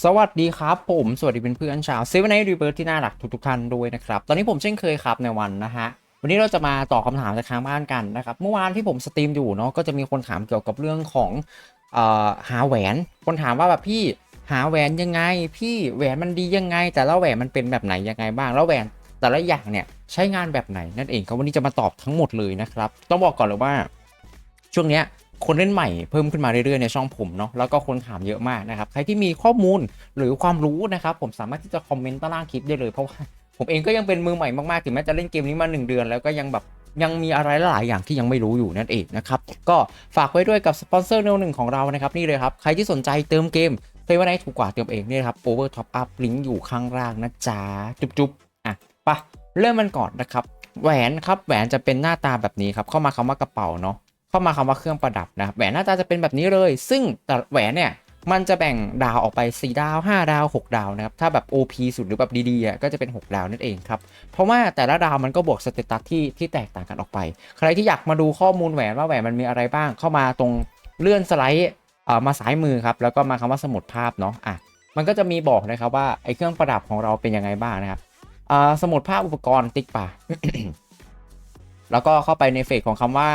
สวัสดีครับผมสวัสดีเพื่อนๆชาวเซเว่นไนท์รีเบิร์ที่น่ารักทุกๆท่านด้วยนะครับ ตอนนี้ผมเช่นเคยครับในวันนะฮะ วันนี้เราจะมาตอบคำถามจากทางบ้านกันนะครับ เมื่อวานที่ผมสตรีมอยู่เนาะก็จะมีคนถามเกี่ยวกับเรื่องของออหาแหวน คนถามว่าแบบพี่หาแหวนยังไง พี่แหวนมันดียังไง แต่ละแหวนมันเป็นแบบไหนยังไงบ้างแล้วแหวนแต่ละอย่างเนี่ยใช้งานแบบไหนนั่นเองครับวันนี้จะมาตอบทั้งหมดเลยนะครับ ต้องบอกก่อนเลยว่าช่วงเนี้ย คนเล่นใหม่เพิ่มขึ้นมาเรื่อยๆในช่องผมเนาะแล้วก็คนถามเยอะมากนะครับใครที่มีข้อมูลหรือความรู้นะครับผมสามารถที่จะคอมเมนต์ใต้ล่างคลิปได้เลยเพราะว่าผมเองก็ยังเป็นมือใหม่มากๆถึงแม้จะเล่นเกมนี้มา 1 เดือน แล้วก็ยังแบบยังมีอะไรหลายอย่างที่ยังไม่รู้อยู่นั่นเองนะครับก็ฝากไว้ด้วยกับสปอนเซอร์แนวหนึ่งของเรานะครับนี่เลยครับใครที่สนใจเติมเกมเซเว่นไนถูกกว่าเติมเองนี่ครับ Over Top Up ลิงก์อยู่ข้างล่างนะจ๊ะจุ๊บๆอะไปะเริ่มมันก่อนนะครับแหวนครับแหวนจะเป็นหน้าตาแบบนี้ครับเข้ามาคำว่ากระเป๋าเนาะ เข้ามาคำว่าเครื่องประดับนะแหวนหน้าตาจะเป็นแบบนี้เลย ซึ่งแต่แหวนเนี่ยมันจะแบ่งดาวออกไป 4 ดาว 5 ดาว 6 ดาวนะครับ ถ้าแบบ OP สุดหรือแบบดีๆอะก็จะเป็น 6 ดาวนั่นเองครับ เพราะว่าแต่ละดาวมันก็บวกสเตตัสที่ที่แตกต่างกันออกไป ใครที่อยากมาดูข้อมูลแหวนว่าแหวนมันมีอะไรบ้าง เข้ามาตรงเลื่อนสไลด์มาซ้ายมือครับ แล้วก็มาคำว่าสมุดภาพเนาะ อะ มันก็จะมีบอกนะครับว่าไอ้เครื่องประดับของเราเป็นยังไงบ้างนะครับสมุดภาพอุปกรณ์ติ๊กป่า แล้วก็เข้าไปในเฟสของคำว่า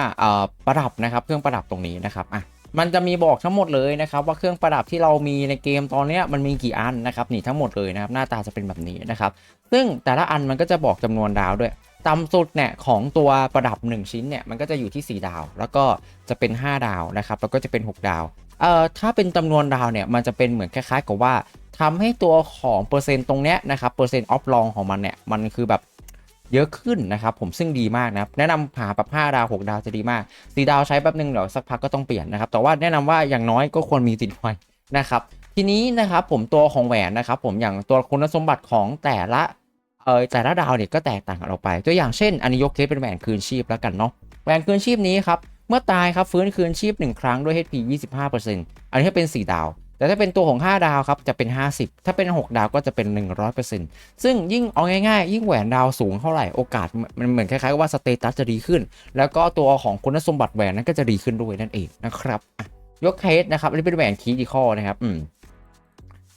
ประดับนะครับ เครื่องประดับตรงนี้นะครับอะมันจะมีบอกทั้งหมดเลยนะครับ ว่าเครื่องประดับที่เรามีในเกมตอนเนี้ยมันมีกี่อันนะครับนี่ทั้งหมดเลยนะครับหน้าตาจะเป็นแบบนี้นะครับ ซึ่งแต่ละอันมันก็จะบอกจำนวนดาวด้วยต่ำสุดเนี่ยของตัวประดับ 1 ชิ้นเนี่ยมันก็จะอยู่ที่ 4 ดาว แล้วก็จะเป็น 5 ดาวนะครับแล้วก็จะเป็น 6 ดาวเอ่อถ้าเป็นจำนวนดาวเนี่ยมันจะเป็นเหมือนคล้ายๆกับว่าทำให้ตัวของเปอร์เซ็นต์ตรงเนี้ยนะครับเปอร์เซ็นต์ออฟลองของมันเนี่ยมันคือแบบ เยอะขึ้นนะครับผมซึ่งดีมากนะครับแนะนำหาแบบ5ดาว 6 ดาวจะดีมาก4ดาวใช้แป๊บนึงเดี๋ยวสักพักก็ต้องเปลี่ยนนะครับแต่ว่าแนะนำว่าอย่างน้อยก็ควรมีติดไว้นะครับทีนี้นะครับผมตัวของแหวนนะครับผมอย่างตัวคุณสมบัติของแต่ละเออแต่ละดาวเนี่ยก็แตกต่างกันออกไป ตัวอย่างเช่น อันนี้ยกเคสเป็นแหวนคืนชีพแล้วกันเนาะแหวนคืนชีพนี้ครับเมื่อตายครับฟื้นคืนชีพ 1 ครั้งด้วย HP 25%อันนี้เป็น 4 ดาว แต่ถ้าเป็นตัวของ 5 ดาวครับจะเป็น 50 ถ้าเป็น 6 ดาวก็จะเป็น 100%ซึ่งยิ่งเอาง่ายๆ ยิ่งแหวนดาวสูงเท่าไหร่โอกาสมันเหมือนคล้ายๆกับว่าสเตตัสจะดีขึ้น แล้วก็ตัวของคุณสมบัติแหวนนั้นก็จะดีขึ้นด้วยนั่นเองนะครับยกเคสนะครับอันนี้เป็นแหวนคีดีคอนะครับอืม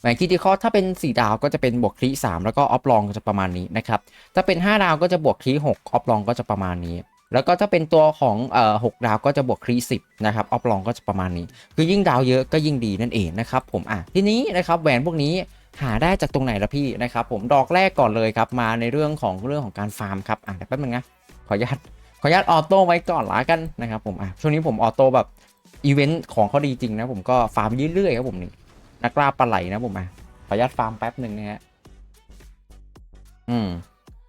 แหวนคีดีคอถ้าเป็น 4 ดาวก็จะเป็นบวกคลี3แล้วก็ออฟลองก็จะประมาณนี้นะครับถ้าเป็น 5 ดาวก็จะบวกคลี6ออฟลองก็จะประมาณนี้ แล้วก็ถ้าเป็นตัวของเอ่อหดาวก็จะบวกคลีสิบนะครับออฟลองก็จะประมาณนี้ คือยิ่งดาวเยอะก็ยิ่งดีนั่นเองนะครับผมอะทีนี้นะครับแหวนพวกนี้หาได้จากตรงไหนละพี่นะครับผมดอกแรกก่อนเลยครับมาในเรื่องของเรื่องของการฟาร์มครับอะเดี๋ยวแป๊บนึงนะขออนุญาตขออนุญาตออโต้ไว้ก่อนละกันนะครับผมอะช่วงนี้ผมออโต้แบบอีเวนต์ของเขาดีจริงนะผมก็ฟาร์มเรื่อยๆครับผมนี่นักล่าปลาไหลนะผมอะขออนุญาตฟาร์มแป๊บหนึ่งนะฮะอืม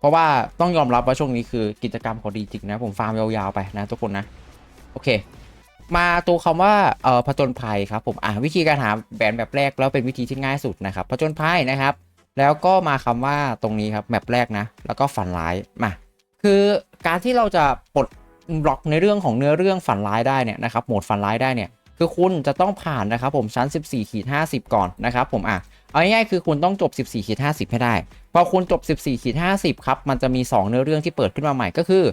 เพราะว่าต้องยอมรับว่าช่วงนี้คือกิจกรรมเขาดีจริงนะ ผมฟาร์มยาวๆไปนะทุกคนนะ โอเค มาตัวคำว่าเอ่อผจญภัยครับผมอ่าวิธีการหาแบรนด์แบบแรกแล้วเป็นวิธีที่ง่ายสุดนะครับผจญภัยนะครับ แล้วก็มาคำว่าตรงนี้ครับแมปแรกนะ แล้วก็ฝันร้ายมาคือการที่เราจะปลดบล็อกในเรื่องของเนื้อเรื่องฝันร้ายได้เนี่ยนะครับโหมดฝันร้ายได้เนี่ยคือคุณจะต้องผ่านนะครับผมชั้น 14ขีด50 ก่อนนะครับผมอะ เอาง่ายๆคือคุณต้องจบ 14ขีด50 ให้ได้ พอคุณจบ 14ขีด50 ครับ มันจะมี 2 เนื้อเรื่องที่เปิดขึ้นมาใหม่ก็คือ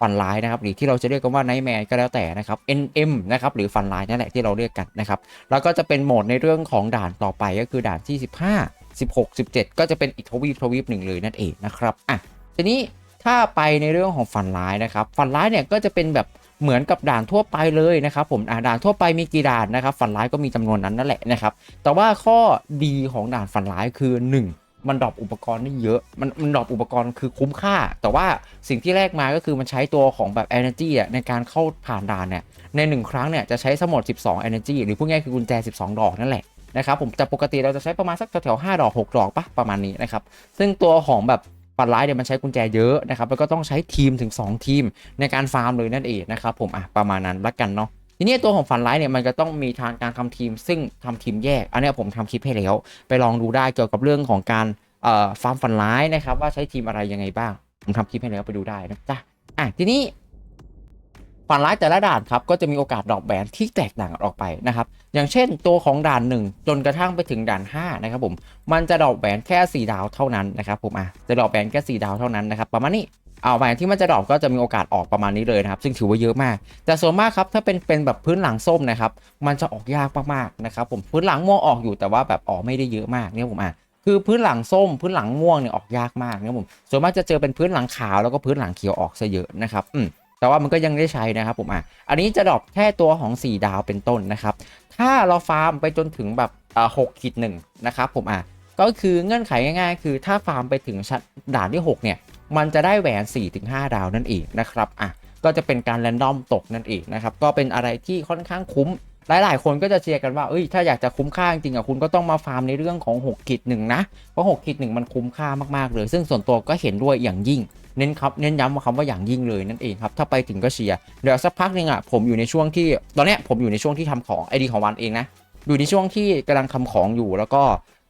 ฝันร้ายนะครับหรือที่เราจะเรียกกันว่าไนท์แมร์ก็แล้วแต่นะครับ NM นะครับหรือฝันร้ายนั่นแหละที่เราเรียกกันนะครับแล้วก็จะเป็นโหมดในเรื่องของด่านต่อไปก็คือด่านที่ 15 16 17 ก็จะเป็นอีกทวีปทวีปหนึ่งเลยนั่นเองนะครับอะทีนี้ถ้าไปในเรื่องของฝันร้ายนะครับฝันร้ายเนี่ยก็จะเป็นแบบ เหมือนกับด่านทั่วไปเลยนะครับผมด่านทั่วไปมีกี่ด่านนะครับ ฝันร้ายก็มีจำนวนนั้นนั่นแหละนะครับ แต่ว่าข้อดีของด่านฝันร้ายคือ 1มันดรอปอุปกรณ์ได้เยอะ มันมันดรอปอุปกรณ์คือคุ้มค่า แต่ว่าสิ่งที่แรกมาก็คือมันใช้ตัวของแบบ energy อะในการเข้าผ่านด่านเนี่ย ใน 1 ครั้งเนี่ยจะใช้สมด 12 energy หรือพูดง่ายคือกุญแจ 12 ดอกนั่นแหละนะครับผมแต่ปกติเราจะใช้ประมาณสักแถวๆ5ดอก 6 ดอกปะประมาณนี้นะครับ ซึ่งตัวของแบบ ปัดร้ายเนี่ยมันใช้กุญแจเยอะนะครับแล้วก็ต้องใช้ทีมถึง 2 ทีมในการฟาร์มเลยนั่นเองนะครับผมอะประมาณนั้นละกันเนาะทีนี้ตัวของฝันไลท์เนี่ยมันจะต้องมีทางการทำทีม ซึ่งทำทีมแยก อันนี้ผมทำคลิปให้แล้ว ไปลองดูได้เกี่ยวกับเรื่องของการเอ่อฟาร์มฝันไลท์นะครับว่าใช้ทีมอะไรยังไงบ้าง ผมทำคลิปให้แล้วไปดูได้นะจ๊ะอะทีนี้ ฟันไลท์แต่ละด่านครับก็จะมีโอกาสดอกแบนที่แตกต่างกันออกไปนะครับอย่างเช่นตัวของด่าน 1 จนกระทั่งไปถึงด่าน5นะครับผมมันจะดอกแบนแค่ 4 ดาวเท่านั้นนะครับผมอะจะดอกแบนแค่4ดาวเท่านั้นนะครับประมาณนี้เอาแหวนที่มันจะดอปก็จะมีโอกาสออกประมาณนี้เลยนะครับซึ่งถือว่าเยอะมาก แต่ส่วนมากครับถ้าเป็นเป็นแบบพื้นหลังส้มนะครับมันจะออกยากมากๆนะครับผมพื้นหลังม่วงออกอยู่แต่ว่าแบบออกไม่ได้เยอะมากเนี่ยผมอะคือพื้นหลังส้มพื้นหลังม่วงเนี่ยออกยากมากนี่ยผมส่วนมากจะเจอเป็นพื้นหลังขาวแล้วก็พื้นหลังเขียวออกซะเยอะนะครับอืม แต่ว่ามันก็ยังได้ใช้นะครับผมอะอันนี้จะดรอปแค่ตัวของ 4 ดาวเป็นต้นนะครับ ถ้าเราฟาร์มไปจนถึงแบบอ่าหกขีดหนึ่งนะครับผมอะก็คือเงื่อนไขง่ายๆ คือถ้าฟาร์มไปถึงชั้นด่านที่ 6 เนี่ย มันจะได้แหวน 4-5 ดาวนั่นเองนะครับอะก็จะเป็นการแรนดอมตกนั่นเองนะครับ ก็เป็นอะไรที่ค่อนข้างคุ้ม หลาย ๆ คนก็จะเชียร์กันว่า เอ้ย ถ้าอยากจะคุ้มค่าจริงๆอะ คุณก็ต้องมาฟาร์มในเรื่องของ6ขีดหนึ่งนะ เพราะ6ขีดหนึ่งมันคุ้มค่ามาก ๆ เลย ซึ่งส่วนตัวก็เห็นด้วยอย่างยิ่ง เน้นครับเน้นย้ำว่าคำว่าอย่างยิ่งเลยนั่นเองครับถ้าไปถึงก็เชียร์เดี๋ยวสักพักหนึงอะผมอยู่ในช่วงที่ตอนนี้ผมอยู่ในช่วงที่ทำของไอดีของวันเองนะอยู่ในช่วงที่กำลังทำของอยู่แล้วก็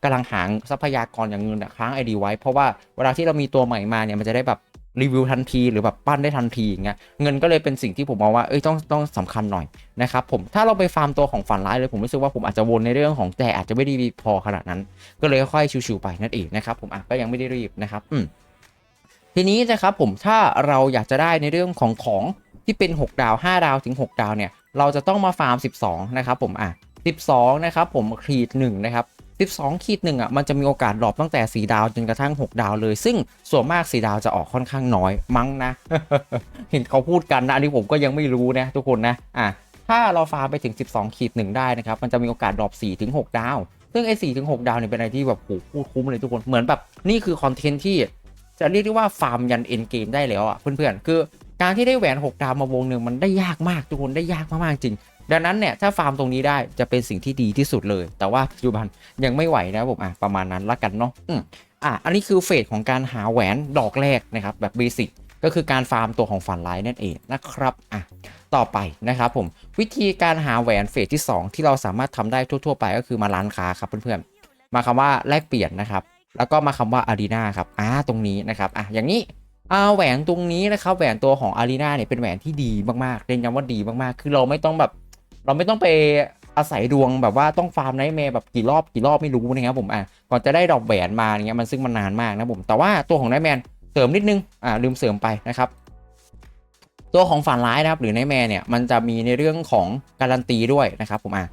กำลังหาทรัพยากรอย่างเงินค้างไอดีไว้ เพราะว่าเวลาที่เรามีตัวใหม่มาเนี่ยมันจะได้แบบรีวิวทันทีหรือแบบปั้นได้ทันทีอย่างเงี้ยเงินก็เลยเป็นสิ่งที่ผมมองว่าเอ้ยต้องต้องสำคัญหน่อยนะครับผมถ้าเราไปฟาร์มตัวของฝันร้ายเลยผมรู้สึกว่าผมอาจจะวนในเรื่องของแต่อาจจะไม่ได้ดีพอขนาดนั้น ก็เลยค่อยๆชิวๆไปนั่นเองนะครับผมอะก็ยังไม่ได้รีบนะครับอืม ทีนี้นะครับผมถ้าเราอยากจะได้ในเรื่องของของที่เป็น 6 ดาว 5 ดาวถึง 6 ดาวเนี่ยเราจะต้องมาฟาร์ม 12 นะครับผมอะ 12 นะครับผมขีด1นะครับ12ขีดหนึ่งอะมันจะมีโอกาสดรอปตั้งแต่ 4 ดาวจนกระทั่ง 6 ดาวเลย ซึ่งส่วนมาก 4 ดาวจะออกค่อนข้างน้อยมั้งนะ เห็นเขาพูดกันนะ อันนี้ผมก็ยังไม่รู้นะทุกคนนะอะถ้าเราฟาร์มไปถึง 12ขีดหนึ่งได้นะครับ มันจะมีโอกาสดรอป4ถึง6ดาว ซึ่งไอ้4ถึง6ดาวเนี่ยเป็นอะไรที่แบบโหพูดคุ้มเลยทุกคนเหมือนแบบนี่คือคอนเทนต์ที่ จะเรียกได้ว่าฟาร์มยันเอ็นเกมได้แล้วอะเพื่อนๆคือการที่ได้แหวน 6 ดาวมาวงหนึ่งมันได้ยากมากทุกคนได้ยากมากๆจริง ดังนั้นเนี่ยถ้าฟาร์มตรงนี้ได้จะเป็นสิ่งที่ดีที่สุดเลย แต่ว่าปัจจุบันยังไม่ไหวนะผมอะประมาณนั้นละกันเนาะอืมอะอันนี้คือเฟสของการหาแหวนดอกแรกนะครับแบบเบสิกก็คือการฟาร์มตัวของฝันไลน์นั่นเองนะครับอะต่อไปนะครับผมวิธีการหาแหวนเฟสที่ 2 ที่เราสามารถทำได้ทั่ว ๆ ไปก็คือมาร้านค้าครับเพื่อนๆมาคำว่าแลกเปลี่ยนนะครับ แล้วก็มาคำว่าอารีนาครับอ่าตรงนี้นะครับอะอย่างนี้อ่าแหวนตรงนี้นะครับแหวนตัวของอารีนาเนี่ยเป็นแหวนที่ดีมากๆเรียนย้ำว่าดีมากๆ คือเราไม่ต้องแบบเราไม่ต้องไปอาศัยดวงแบบว่าต้องฟาร์มไนท์แมร์แบบกี่รอบกี่รอบไม่รู้นะครับผมอะก่อนจะได้ดอกแหวนมาอย่เงี้ยมันซึ่งมันนานมากนะผมแต่ว่าตัวของไนท์แมนเสริมนิดนึงอ่าลืมเสริมไปนะครับตัวของฝันร้ายนะครับหรือไนท์แมร์เนี่ยมันจะมีในเรื่องของการันตีด้วยนะครับผมอะ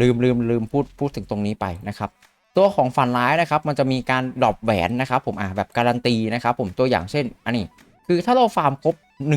ลืมลืมลืมพูดพูดถึงตรงนี้ไปนะครับ ตัวของฝันร้ายนะครับ มันจะมีการดรอปแหวนนะครับผมอะแบบการันตีนะครับผมตัวอย่างเช่น อันนี้ คือถ้าเราฟาร์มครบ 1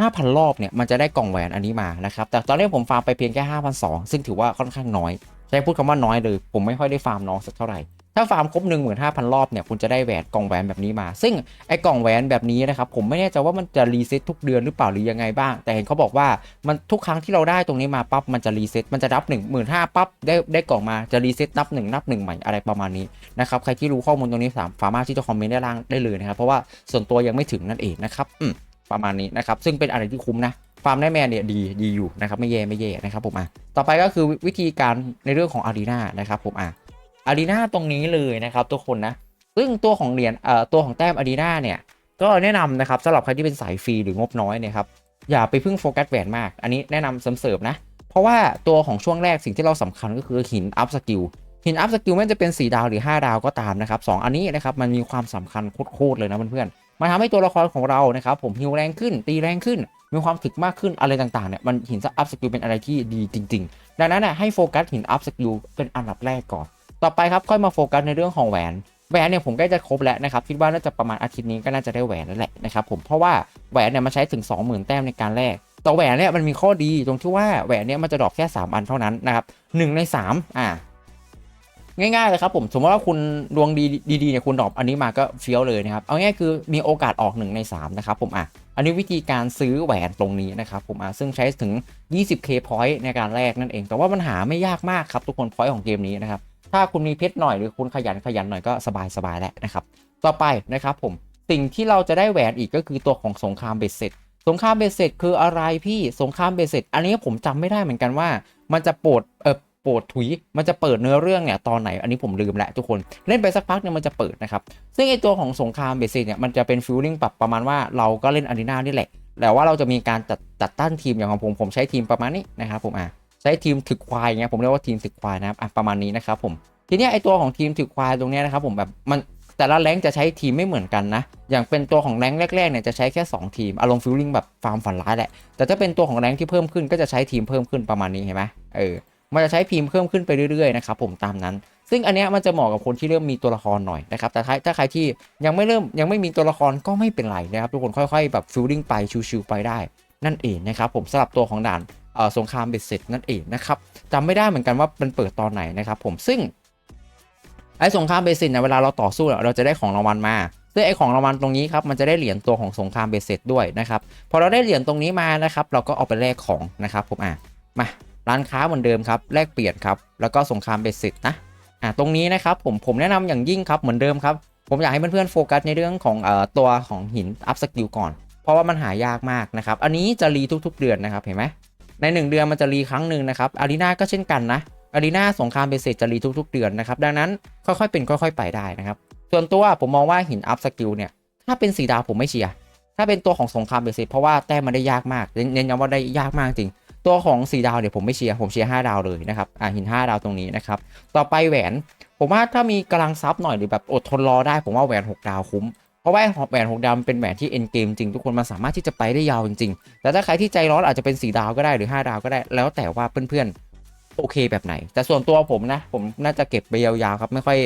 5,000 รอบเนี่ยมันจะได้กล่องแหวนอันนี้มานะครับแต่ตอนนี้ผมฟาร์มไปเพียงแค่5,200 ซึ่งถือว่าค่อนข้างน้อยใช้พูดคำว่าน้อยเลย ผมไม่ค่อยได้ฟาร์มน้องสักเท่าไหร่ ถ้าฟาร์มครบ 15,000 รอบเนี่ยคุณจะได้แหวนกล่องแหวนแบบนี้มา ซึ่งไอ้กล่องแหวนแบบนี้นะครับผมไม่แน่ใจว่ามันจะรีเซ็ตทุกเดือนหรือเปล่าหรือยังไงบ้าง แต่เห็นเขาบอกว่ามันทุกครั้งที่เราได้ตรงนี้มาปั๊บมันจะรีเซ็ตมันจะนับ1 5 0 0 0ปั๊บได้ได้กล่องมาจะรีเซ็ตนับ 1 นับ 1 ใหม่อะไรประมาณนี้นะครับใครที่รู้ข้อมูลตรงนี้สามารถที่จะคอมเมนต์ได้ล่างได้เลยนะครับเพราะว่าส่วนตัวยังไม่ถึงนั่นเองนะครับอืมประมาณนี้นะครับซึ่งเป็นอะไรที่คุ้มนะฟาร์มได้แมนเนี่ยดีดีอยู่นะครับไม่แย่ไม่แย่นะครับผมอะต่อไปก็คือวิธีการในเรื่องของอารีนานะครับผมอะ อารีนาตรงนี้เลยนะครับทุกคนนะซึ่งตัวของเหรียญเอ่อตัวของแต้มอารีนาเนี่ยก็แนะนำนะครับสำหรับใครที่เป็นสายฟรีหรืองบน้อยเนี่ยครับอย่าไปพึ่งโฟกัสแหวนมาก อันนี้แนะนำเสริมๆนะ เพราะว่าตัวของช่วงแรกสิ่งที่เราสำคัญก็คือหินอัพสกิลหินอัพสกิลไม่จะเป็น 4 ดาวหรือ 5 ดาวก็ตามนะครับสองอันนี้นะครับมันมีความสำคัญโคตรเลยนะเพื่อนๆมันทำให้ตัวละครของเรานะครับผมฮิวแรงขึ้น ตีแรงขึ้น มีความถึกมากขึ้นอะไรต่างๆเนี่ยมันหินอัพสกิลเป็นอะไรที่ดีจริง ๆ ดังนั้นนะให้โฟกัสหินอัพสกิลเป็นอันดับแรกก่อน ต่อไปครับค่อยมาโฟกัสในเรื่องของแหวนแหวนเนี่ยผมใกล้จะครบแล้วนะครับคิดว่าน่าจะประมาณอาทิตย์นี้ก็น่าจะได้แหวนแล้วแหละนะครับผมเพราะว่าแหวนเนี่ยมันใช้ถึง 20,000 แต้มในการแลกแต่แหวนเนี่ยมันมีข้อดีตรงที่ว่าแหวนเนี่ยมันจะดรอปแค่ 3 อันเท่านั้นนะครับหนึ่งใน 3 อ่าง่ายๆเลยครับผมสมมติว่าคุณดวงดีดีๆเนี่ยคุณดรอปอันนี้มาก็เฟี้ยวเลยนะครับเอาง่ายคือมีโอกาสออก 1 ใน 3 นะครับผมอะอันนี้วิธีการซื้อแหวนตรงนี้นะครับผมอะซึ่งใช้ถึง 20k point ในการแลกนั่นเอง แต่ว่ามันหาไม่ยากมากครับทุกคน point ของเกมนี้นะครับ ถ้าคุณมีเพชรหน่อยหรือคุณขยันขยันหน่อยก็สบายสบายแล้วนะครับ ต่อไปนะครับผมสิ่งที่เราจะได้แหวนอีกก็คือตัวของสงครามเบสเซ็ตสงครามเบสเซ็ตคืออะไรพี่สงครามเบสเซ็ตอันนี้ผมจำไม่ได้เหมือนกันว่า มันจะโปรดเออปรดถุยมันจะเปิดเนื้อเรื่องเนี่ยตอนไหนอันนี้ผมลืมแล้วทุกคนเล่นไปสักพักเนี่ยมันจะเปิดนะครับ ซึ่งไอตัวของสงครามเบสเซตเนี่ยมันจะเป็นฟิลลิ่งแบบประมาณว่าเราก็เล่นอารีนานี่แหละแต่ว่าเราจะมีการจัดจัดตั้งทีมอย่างของผมผมใช้ทีมประมาณนี้นะครับผมอะ ช้ทีมถึกควายเงี้ยผมเรียกว่าทีมถึกควายนะครับอะประมาณนี้นะครับผมทีนี้ไอตัวของทีมถือควายตรงเนี้ยนะครับผมแบบมันแต่ละแรงจะใช้ทีมไม่เหมือนกันนะ อย่างเป็นตัวของแรงแรกๆเนี่ยจะใช้แค่ 2 ทีม อารมณ์ฟิลลิ่งแบบฟาร์มฝันร้ายแหละ แต่ถ้าเป็นตัวของแรงที่เพิ่มขึ้นก็จะใช้ทีมเพิ่มขึ้นประมาณนี้เห็นไหมเออ มันจะใช้ทีมเพิ่มขึ้นไปเรื่อยๆนะครับผมตามนั้น ซึ่งอันเนี้ยมันจะเหมาะกับคนที่เริ่มมีตัวละครหน่อยนะครับ แต่ถ้าถ้าใครที่ยังไม่เริ่มยังไม่มีตัวละครก็ไม่เป็นไรนะครับทุกคนค่อยๆ แบบฟิลลิ่งไปชิวๆไปได้ นั่นเองนะครับผมสำหรับตัวของด่าน สงครามเบ็ดเสร็จนั่นเองนะครับจำไม่ได้เหมือนกันว่ามันเปิดตอนไหนนะครับผมซึ่งไอ้สงครามเบสิกเนี่ยเวลาเราต่อสู้เราจะได้ของรางวัลมาซึ่งไอ้ของรางวัลตรงนี้ครับมันจะได้เหรียญตัวของสงครามเบสิกด้วยนะครับพอเราได้เหรียญตรงนี้มานะครับ เราก็เอาไปแลกของนะครับผมอะมาร้านค้าเหมือนเดิมครับแลกเปลี่ยนครับแล้วก็สงครามเบสิกนะอะตรงนี้นะครับผมผมแนะนำอย่างยิ่งครับเหมือนเดิมครับผมอยากให้เพื่อนๆโฟกัสในเรื่องของเอ่อตัวของหินอัพสกิลก่อน เพราะว่ามันหายากมากนะครับอันนี้จะรีทุก ๆ เดือนนะครับเห็นไหม ใน 1 เดือนมันจะรีครั้งหนึ่งนะครับอารีนาก็เช่นกันนะอารีนาสงครามเบสิกจะรีทุก ๆ เดือนนะครับดังนั้นค่อยๆเป็นค่อย ๆ ไปได้นะครับส่วนตัวผมมองว่าหินอัพสกิลเนี่ยถ้าเป็นสีดาวผมไม่เชียร์ถ้าเป็นตัวของสงครามเบสิกเพราะว่าแต้มมันได้ยากมากเน้นย้ำว่าได้ยากมากจริงตัวของสีดาวเนี่ยผมไม่เชียร์ผมเชียร์5ดาวเลยนะครับอ่าหิน 5 ดาวตรงนี้นะครับต่อไปแหวน ผมว่าถ้ามีกำลังซับหน่อยหรือแบบอดทนรอได้ผมว่าแหวน 6 ดาวคุ้ม ราะว่าแหวนหกดาวเป็นแหวนที่เอ็นเกมจริงทุกคนมันสามารถที่จะไปได้ยาวจริงๆ แต่ถ้าใครที่ใจร้อนอาจจะเป็นสีดาวก็ได้หรือ5ดาวก็ได้ แล้วแต่ว่าเพื่อนๆโอเคแบบไหน แต่ส่วนตัวผมนะ ผมน่าจะเก็บไปยาวๆครับไม่ค่อย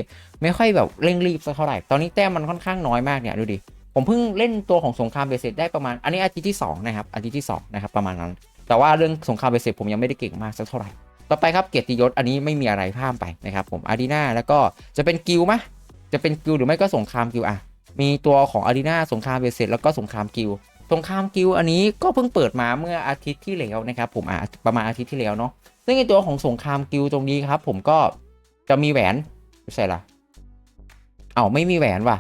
ไม่ค่อยแบบเร่งรีบสักเท่าไหร่ ตอนนี้แต้มมันค่อนข้างน้อยมากเนี่ยดูดิ ผมเพิ่งเล่นตัวของสงครามเบสิกได้ประมาณ อันนี้อาทิตย์ที่สองนะครับอาทิตย์ที่สองนะครับประมาณนั้น แต่ว่าเรื่องสงครามเบสิกผมยังไม่ได้เก่งมากสักเท่าไหร่ ต่อไปครับเกียรติยศอันนี้ไม่มีอะไรข้ามไปนะครับผมอารีนาแล้วก็จะเป็นกิลมะจะเป็นกิลหรือไม่ก็สงครามกิลอะ มีตัวของอารีนาสงครามเบสเสร็จแล้วก็สงครามกิลสงครามกิลอันนี้ก็เพิ่งเปิดมาเมื่ออาทิตย์ที่แล้วนะครับผมอะประมาณอาทิตย์ที่แล้วเนาะซึ่งในตัวของสงครามกิลตรงนี้ครับผมก็จะมีแหวนไม่ใช่ละเอ้าไม่มีแหวนว่ะ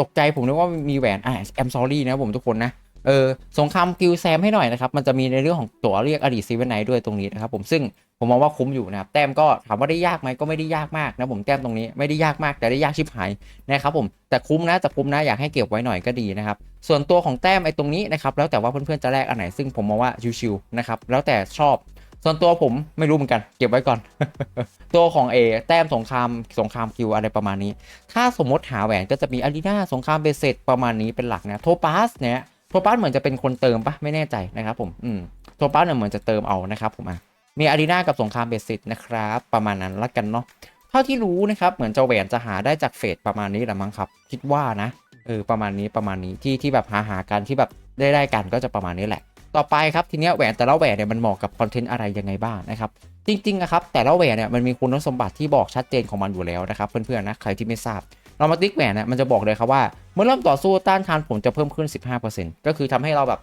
ตกใจผมนึกว่ามีแหวนอะแอมซอรี่นะผมทุกคนนะเออสงครามกิลแซมให้หน่อยนะครับ มันจะมีในเรื่องของตั๋วเรียกอดีตซีเวนไนด้วยตรงนี้นะครับผมซึ่ง ผมมองว่าคุ้มอยู่นะครับแต้มก็ถามว่าได้ยากไหมก็ไม่ได้ยากมากนะผมแต้มตรงนี้ไม่ได้ยากมากแต่ได้ยากชิบหายนะครับผมแต่คุ้มนะแต่คุ้มนะอยากให้เก็บไว้หน่อยก็ดีนะครับส่วนตัวของแต้มไอ้ตรงนี้นะครับแล้วแต่ว่าเพื่อนๆจะแลกอันไหนซึ่งผมมองว่าชิวๆนะครับแล้วแต่ชอบส่วนตัวผมไม่รู้เหมือนกัน เก็บไว้ก่อน ตัวของเอแต้มสงครามสงครามคิวอะไรประมาณนี้ ถ้าสมมติหาแหวนก็จะมีอารีนาสงครามเบสเซตประมาณนี้เป็นหลักนะโทปัสเนี่ยโทปัสเหมือนจะเป็นคนเติมปะไม่แน่ใจนะครับผมอืมโทปัสเนี่ยเหมือนจะเติมเอานะครับผมอะ มีอารีนากับสงครามเบสเซตนะครับประมาณนั้นละกันเนาะเท่าที่รู้นะครับเหมือนเจ้าแหวนจะหาได้จากเฟสประมาณนี้แหละมั้งครับ คิดว่านะเออประมาณนี้ประมาณนี้ที่ที่แบบหาหากันที่แบบได้ได้กันก็จะประมาณนี้แหละ ต่อไปครับทีเนี้ยแหวนแต่ละแหวนเนี่ยมันเหมาะกับคอนเทนต์อะไรยังไงบ้างนะครับจริงๆนะครับแต่ละแหวนเนี่ยมันมีคุณสมบัติที่บอกชัดเจนของมันอยู่แล้วนะครับเพื่อนๆนะใครที่ไม่ทราบเรามาติ๊กแหวนเนี่ยมันจะบอกเลยครับว่า เมื่อเริ่มต่อสู้ต้านทานผลจะเพิ่มขึ้น 15%ก็คือทำให้เราแบบ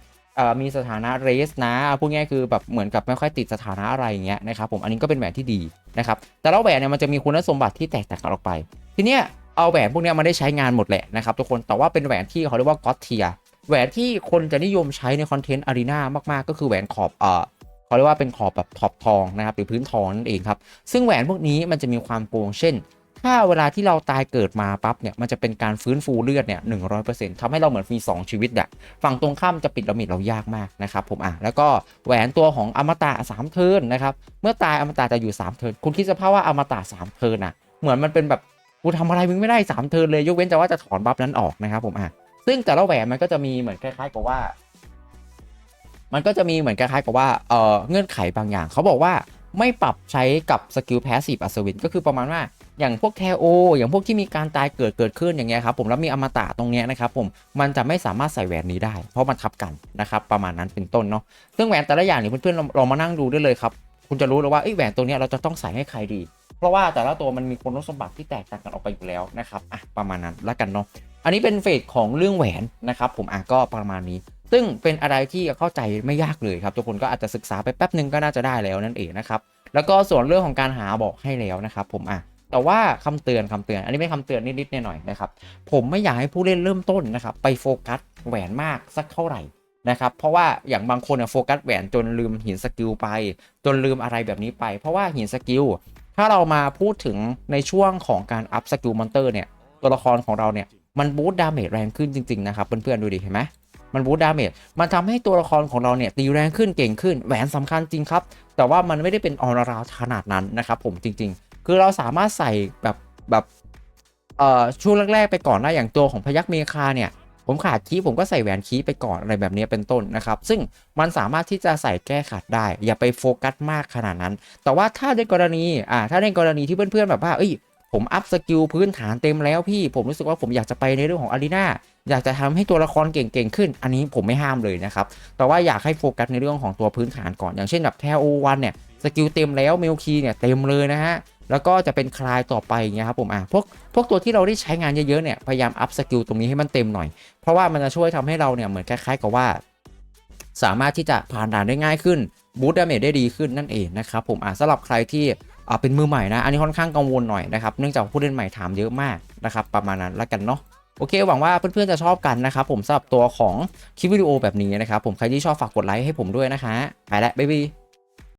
มีสถานะเรสนะพูดง่ายคือแบบเหมือนกับไม่ค่อยติดสถานะอะไรอย่างเงี้ยนะครับผมอันนี้ก็เป็นแหวนที่ดีนะครับแต่ละแหวนเนี่ยมันจะมีคุณสมบัติที่แตกต่างกันออกไป ทีเนี้ยเอาแหวนพวกเนี้ยมาได้ใช้งานหมดแหละนะครับทุกคนแต่ว่าเป็นแหวนที่เขาเรียกว่าก็อตเทียแหวนที่คนจะนิยมใช้ในคอนเทนต์อารีนามากๆ ก็คือแหวนขอบเอ่อเขาเรียกว่าเป็นขอบแบบขอบทองนะครับหรือพื้นทองนั่นเองครับซึ่งแหวนพวกนี้มันจะมีความโกงเช่น ถ้าเวลาที่เราตายเกิดมาปั๊บเนี่ยมันจะเป็นการฟื้นฟูเลือดเนี่ยหนึ่งร้อยเปอร์เซ็นต์ทำให้เราเหมือนมี2ชีวิตอะฝั่งตรงข้ามจะปิดดาเมจเรายากมากนะครับผมอะแล้วก็แหวนตัวของอมตะ3เทิร์นนะครับเมื่อตายอมตะจะอยู่3เทิร์นคุณคิดสภาพว่าอมตะ3เทิร์นอะเหมือนมันเป็นแบบกูทำอะไรมึงไม่ได้3เทิร์นเลยยกเว้นแต่ว่าจะถอนบัฟนั้นออกนะครับผมอะซึ่งแต่ละแหวนมันก็จะมีเหมือนคล้ายๆกับว่า มันก็จะมีเหมือนคล้ายๆกับว่าเออเงื่อนไขบางอย่างเขาบอกว่า ไม่ปรับใช้กับสกิลแพสซีฟอัศวินก็คือประมาณว่าอย่างพวกแทโอ อย่างพวกที่มีการตายเกิดเกิดขึ้นอย่างเงี้ยครับผมแล้วมีอมตะตรงเนี้ยนะครับผมมันจะไม่สามารถใส่แหวนนี้ได้ เพราะมันทับกันนะครับประมาณนั้นเป็นต้นเนาะซึ่งแหวนแต่ละอย่างเนี่ยเพื่อนๆเรามานั่งดูได้เลยครับคุณจะรู้เลยว่าเอ้แหวนตัวเนี้ยเราจะต้องใส่ให้ใครดี เพราะว่าแต่ละตัวมันมีคุณสมบัติที่แตกต่างกันออกไปอยู่แล้วนะครับอะประมาณนั้นละกันเนาะอันนี้เป็นเฟสของเรื่องแหวนนะครับผมอะก็ประมาณนี้ ซึ่งเป็นอะไรที่เข้าใจไม่ยากเลยครับ ทุกคนก็อาจจะศึกษาไปแป๊บนึงก็น่าจะได้แล้วนั่นเองนะครับแล้วก็ส่วนเรื่องของการหาบอกให้แล้วนะครับ ผมอะแต่ว่าคำเตือนคำเตือนอันนี้เป็นคำเตือนนิดๆหน่อยๆนะครับผมไม่อยากให้ผู้เล่นเริ่มต้นนะครับไปโฟกัสแหวนมากสักเท่าไหร่นะครับเพราะว่าอย่างบางคนเนี่ยโฟกัสแหวนจนลืมหินสกิลไป จนลืมอะไรแบบนี้ไป เพราะว่าหินสกิลถ้าเรามาพูดถึงในช่วงของการอัพสกิลมอนเตอร์เนี่ยตัวละครของเราเนี่ยมันบูสต์ดาเมจแรงขึ้นจริงๆนะครับเพื่อนๆดูดิเห็นไหม มันบูตดาเมจมันทำให้ตัวละครของเราเนี่ยตีแรงขึ้นเก่งขึ้น แหวนสำคัญจริงครับ แต่ว่ามันไม่ได้เป็นออราราขนาดนั้นนะครับผมจริง ๆ คือเราสามารถใส่แบบแบบเอ่อช่วงแรกๆไปก่อนนะอย่างตัวของพยักเมคาเนี่ยผมขาดคีผมก็ใส่แหวนคีไปก่อนอะไรแบบนี้เป็นต้นนะครับ ซึ่งมันสามารถที่จะใส่แก้ขัดได้ อย่าไปโฟกัสมากขนาดนั้น แต่ว่าถ้าในกรณีอ่าถ้าในกรณีที่เพื่อนๆแบบว่าเอ้ย ผมอัพสกิลพื้นฐานเต็มแล้วพี่ผมรู้สึกว่าผมอยากจะไปในเรื่องของอารีนาอยากจะทำให้ตัวละครเก่งๆขึ้น อันนี้ผมไม่ห้ามเลยนะครับ แต่ว่าอยากให้โฟกัสในเรื่องของตัวพื้นฐานก่อน อย่างเช่นแบบแทโอวันเนี่ยสกิลเต็มแล้วเมลคีเนี่ยเต็มเลยนะฮะแล้วก็จะเป็นคลายต่อไปเงี้ยครับผมอะพวกพวกตัวที่เราได้ใช้งานเยอะๆเนี่ยพยายามอัพสกิลตรงนี้ให้มันเต็มหน่อย เพราะว่ามันจะช่วยทำให้เราเนี่ยเหมือนคล้ายๆกับว่า สามารถที่จะผ่านด่านได้ง่ายขึ้นบูตดาเมจได้ดีขึ้นนั่นเองนะครับผมอะสำหรับใครที่ เป็นมือใหม่นะ อันนี้ค่อนข้างกังวลหน่อยนะครับ เนื่องจากผู้เล่นใหม่ถามเยอะมากนะครับ ประมาณนั้นละกันเนาะโอเค หวังว่าเพื่อนๆจะชอบกันนะครับ ผมสำหรับตัวของคลิปวิดีโอแบบนี้นะครับ ผมใครที่ชอบฝากกดไลค์ให้ผมด้วยนะคะไปละบ๊ายบาย